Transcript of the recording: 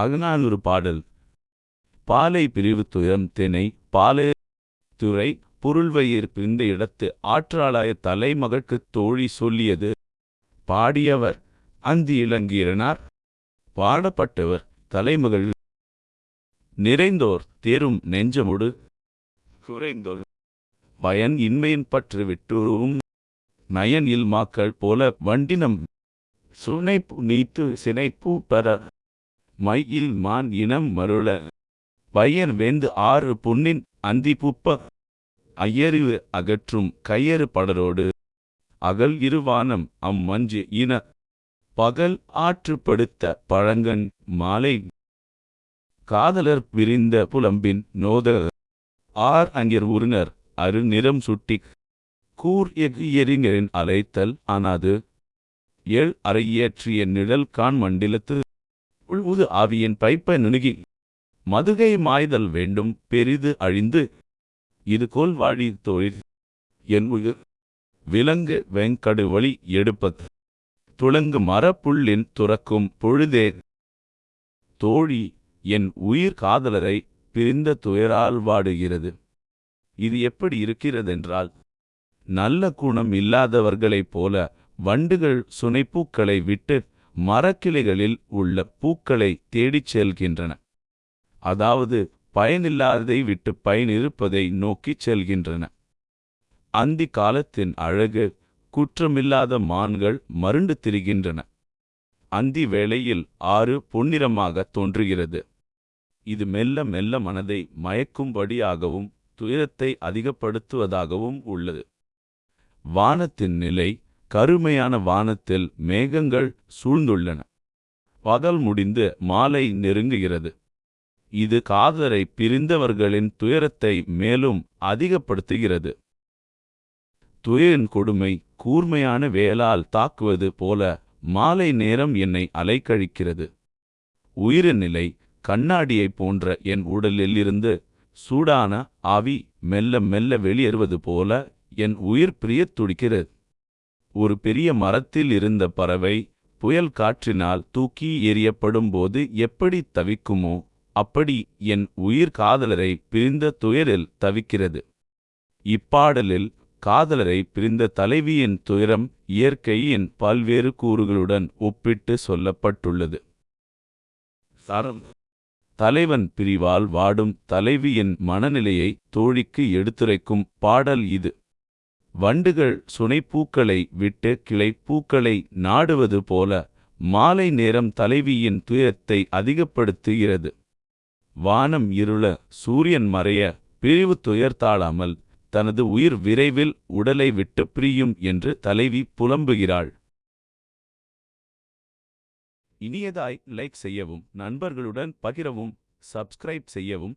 அகநானூறு பாடல். பாலை பிரிவு துயரம் தெனை பாலை துறை பொருள்வயிர் பிரிந்த இடத்து ஆற்றாளாய தலைமகட்குத் தோழி சொல்லியது. பாடியவர் அந்தி இளங்கீரனார். பாடப்பட்டவர் தலைமகள். நிறைந்தோர் தேரும் நெஞ்சமுடு. குறைந்தோர் பயன் இன்மையின் பற்று விட்டுருவும் நயனில் மாக்கள் போல வண்டினம். சுனைப்பு நீத்து சினைப்பு பெற மையில் மான் இனம் மருள. பையன் வேந்து ஆறு புண்ணின் அந்தி புப்ப. ஐயறிவு அகற்றும் கையறு படரோடு. அகல் இருவானம் அம்மஞ்சு இன. பகல் ஆற்றுப்படுத்த பழங்கன் மாலை. காதலர் பிரிந்த புலம்பின் நோத. ஆர் அங்கிர் உறுனர் அரு நிறம் சுட்டிக் கூர் எஃகு எறிஞரின் அலைத்தல் ஆனாது. ஏழ் அறையேற்றிய நிழல் கான் மண்டிலத்து உள்வுது ஆவியின் பைப்ப நுணுகி மதுகை மாய்தல் வேண்டும் பெரிது அழிந்து இது கோல் வாழி தொழில் என் உயிர் விலங்கு வெங்கடு வழி எடுப்பத் துளங்கு மரப்புள்ளின் துறக்கும் பொழுதே தோழி என் உயிர் காதலரை பிரிந்த துயரால் வாடுகிறது. இது எப்படி இருக்கிறதென்றால் நல்ல குணம் இல்லாதவர்களைப் போல வண்டுகள் சுனைப்பூக்களை விட்டு மரக்கிளைகளில் உள்ள பூக்களை தேடிச் செல்கின்றன. அதாவது பயனில்லாததை விட்டு பயனிருப்பதை நோக்கிச் செல்கின்றன. அந்தி காலத்தின் அழகு குற்றமில்லாத மான்கள் மருண்டு திரிகின்றன. அந்தி வேளையில் ஆறு பொன்னிறமாக தோன்றுகிறது. இது மெல்ல மெல்ல மனதை மயக்கும்படியாகவும் துயரத்தை அதிகப்படுத்துவதாகவும் உள்ளது. வானத்தின் நிலை கருமையான வானத்தில் மேகங்கள் சூழ்ந்துள்ளன. பகல் முடிந்து மாலை நெருங்குகிறது. இது காதலை பிரிந்தவர்களின் துயரத்தை மேலும் அதிகப்படுத்துகிறது. துயரின் கொடுமை கூர்மையான வேலால் தாக்குவது போல மாலை நேரம் என்னை அலைக்கழிக்கிறது. உயிரின் நிலை கண்ணாடியைப் போன்ற என் உடலில் இருந்து சூடான ஆவி மெல்ல மெல்ல வெளியேறுவது போல என் உயிர் பிரியத் துடிக்கிறது. ஒரு பெரிய மரத்தில் இருந்த பறவை புயல் காற்றினால் தூக்கி எறியப்படும் போது எப்படி தவிக்குமோ அப்படி என் உயிர் காதலரை பிரிந்த துயரில் தவிக்கிறது. இப்பாடலில் காதலரை பிரிந்த தலைவியின் துயரம் இயற்கையின் பல்வேறு கூறுகளுடன் ஒப்பிட்டு சொல்லப்பட்டுள்ளது. சரம். தலைவன் பிரிவால் வாடும் தலைவியின் மனநிலையை தோழிக்கு எடுத்துரைக்கும் பாடல் இது. வண்டுகள் சுனைப்பூக்களை விட்டு கிளைப்பூக்களை நாடுவது போல மாலை நேரம் தலைவியின் துயரத்தை அதிகப்படுத்துகிறது. வானம் இருள சூரியன் மறைய பிரிவு துயர் தாழாமல் தனது உயிர் விரைவில் உடலை விட்டு பிரியும் என்று தலைவி புலம்புகிறாள். இனியதாய் லைக் செய்யவும் நண்பர்களுடன் பகிரவும் சப்ஸ்கிரைப் செய்யவும்